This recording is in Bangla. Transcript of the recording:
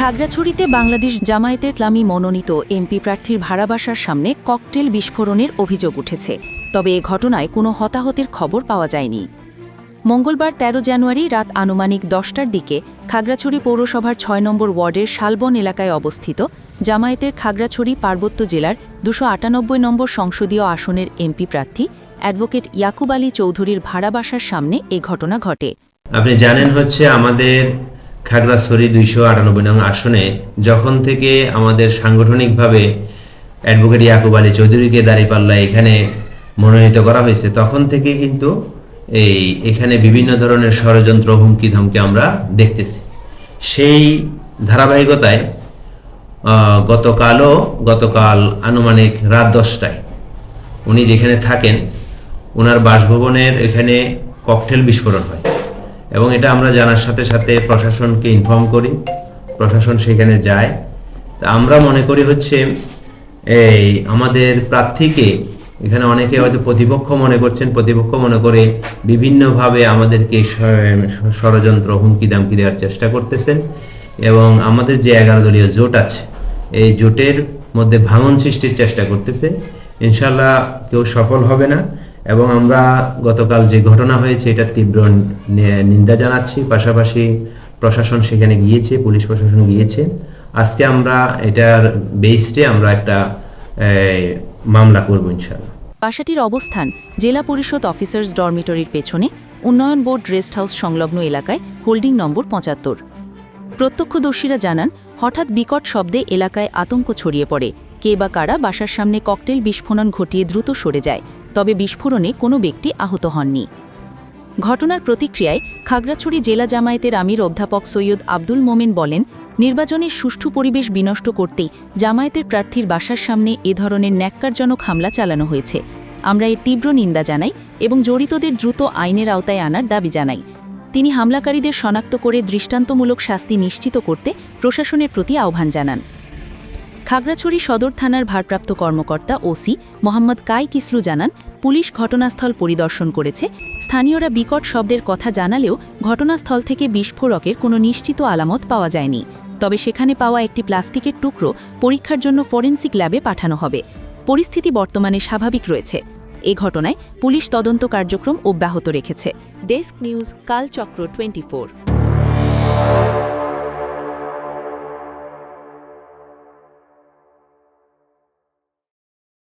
খাগড়াছড়িতে বাংলাদেশ জামায়াতের ইসলামী মনোনীত এমপি প্রার্থীর ভাড়া বাসার সামনে ককটেল বিস্ফোরণের অভিযোগ উঠেছে। তবে এ ঘটনায় কোনো হতাহতের খবর পাওয়া যায়নি। মঙ্গলবার ১৩ জানুয়ারি রাত আনুমানিক দশটার দিকে খাগড়াছড়ি পৌরসভার ছয় নম্বর ওয়ার্ডের শালবন এলাকায় অবস্থিত জামায়াতের খাগড়াছড়ি পার্বত্য জেলার দুশো আটানব্বই নম্বর সংসদীয় আসনের এমপি প্রার্থী অ্যাডভোকেট ইয়াকুব আলী চৌধুরীর ভাড়া বাসার সামনে এ ঘটনা ঘটে। আপনি জানেন হচ্ছে আমাদের খাগড়াছড়ি দুইশো আটানব্বই নং আসনে যখন থেকে আমাদের সাংগঠনিকভাবে অ্যাডভোকেট ইয়াকুব আলী চৌধুরীকে দাঁড়িপাল্লা এখানে মনোনীত করা হয়েছে, তখন থেকে কিন্তু এই এখানে বিভিন্ন ধরনের ষড়যন্ত্র, হুমকি, ধমকি আমরা দেখতেছি। সেই ধারাবাহিকতায় গতকালও, গতকাল আনুমানিক রাত দশটায় উনি যেখানে থাকেন ওনার বাসভবনের এখানে ককটেল বিস্ফোরণ হয়। এবং এটা আমরা জানার সাথে সাথে প্রশাসনকে ইনফর্ম করি। প্রশাসন সেখানে যায়। তা আমরা মনে করি হচ্ছে, এই আমাদের প্রার্থীকে এখানে অনেকে হয়তো প্রতিপক্ষ মনে করছেন, প্রতিপক্ষ মনে করে বিভিন্নভাবে আমাদেরকে ষড়যন্ত্র হুমকি দামকি দেওয়ার চেষ্টা করতেছেন এবং আমাদের যে এগারো দলীয় জোট আছে, এই জোটের মধ্যে ভাঙন সৃষ্টির চেষ্টা করতেছে। ইনশাল্লাহ কেউ সফল হবে না। এবং আমরা গতকাল যে ঘটনা হয়েছে এটা তীব্র নিন্দা জানাচ্ছি। পাশাপাশি প্রশাসন সেখানে গিয়েছে, পুলিশ প্রশাসন গিয়েছে। আজকে আমরা এটার বেসডে আমরা একটা মামলা করব ইনশাল্লাহ বাসাটির অবস্থান জেলা পরিষদ অফিসার্স ডরমিটরির পেছনে, উন্নয়ন বোর্ড রেস্ট হাউস সংলগ্ন এলাকায়, হোল্ডিং নম্বর পঁচাত্তর। প্রত্যক্ষদর্শীরা জানান, হঠাৎ বিকট শব্দে এলাকায় আতঙ্ক ছড়িয়ে পড়ে। কে বা কারা বাসার সামনে ককটেল বিস্ফোরণ ঘটিয়ে দ্রুত সরে যায়, তবে বিস্ফোরণে কোনো ব্যক্তি আহত হননি। ঘটনার প্রতিক্রিয়ায় খাগড়াছড়ি জেলা জামায়াতের আমির অধ্যাপক সৈয়দ আব্দুল মোমেন বলেন নির্বাচনের সুষ্ঠু পরিবেশ বিনষ্ট করতেই জামায়াতের প্রার্থীর বাসার সামনে এ ধরনের ন্যাক্কারজনক হামলা চালানো হয়েছে। আমরা এর তীব্র নিন্দা জানাই এবং জড়িতদের দ্রুত আইনের আওতায় আনার দাবি জানাই। তিনি হামলাকারীদের শনাক্ত করে দৃষ্টান্তমূলক শাস্তি নিশ্চিত করতে প্রশাসনের প্রতি আহ্বান জানান। খাগড়াছড়ি সদর থানার ভারপ্রাপ্ত কর্মকর্তা ওসি মোহাম্মদ কাই কিসলু জানান, পুলিশ ঘটনাস্থল পরিদর্শন করেছে। স্থানীয়রা বিকট শব্দের কথা জানালেও ঘটনাস্থল থেকে বিস্ফোরকের কোনো নিশ্চিত আলামত পাওয়া যায়নি। তবে সেখানে পাওয়া একটি প্লাস্টিকের টুকরো পরীক্ষার জন্য ফরেন্সিক ল্যাবে পাঠানো হবে। পরিস্থিতি বর্তমানে স্বাভাবিক রয়েছে। এ ঘটনায় পুলিশ তদন্ত কার্যক্রম অব্যাহত রেখেছে। Desk news, কালচক্র twenty